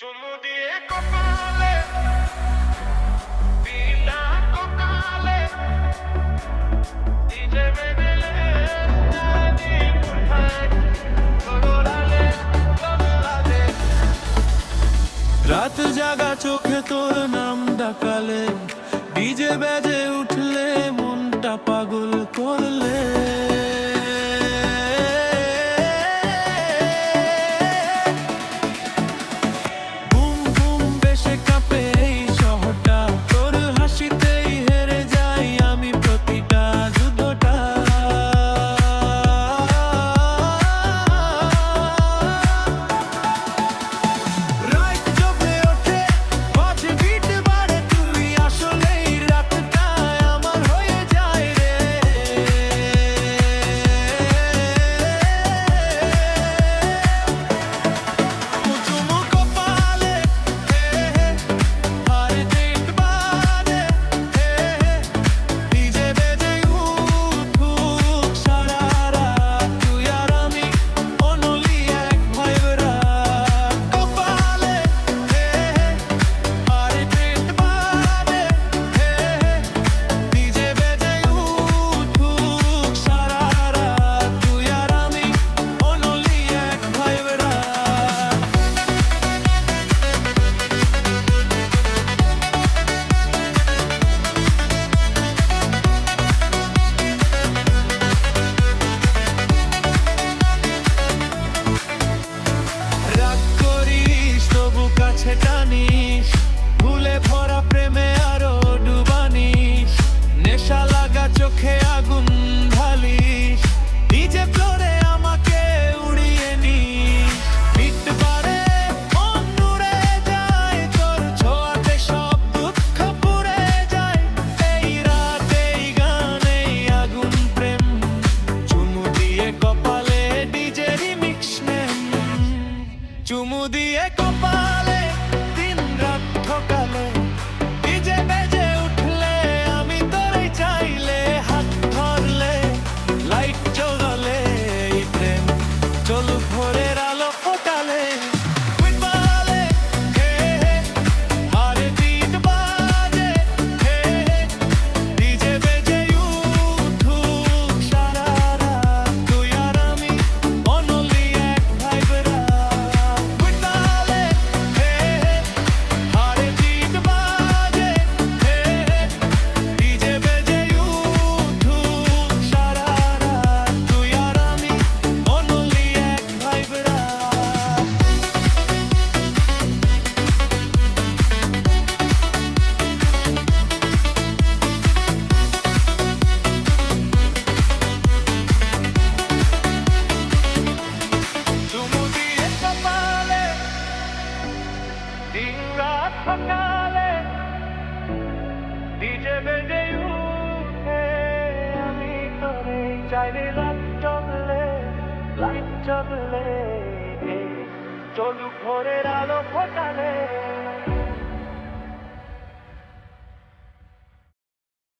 চুমু দিয়ে কপালে, বিনা কপালে মেনে রাত জাগা চোখে তোর নাম ডাকালে ডিজে বেজে উঠলে মনটা পাগল করে। কপালে দিন রাত ঠকালে। দিন রাত সকালে ডিজে বেজে উঠে আমি তোরে চাইলে লাইট চলে লাইট চলে চলু ভোরের আলো ফোটালে।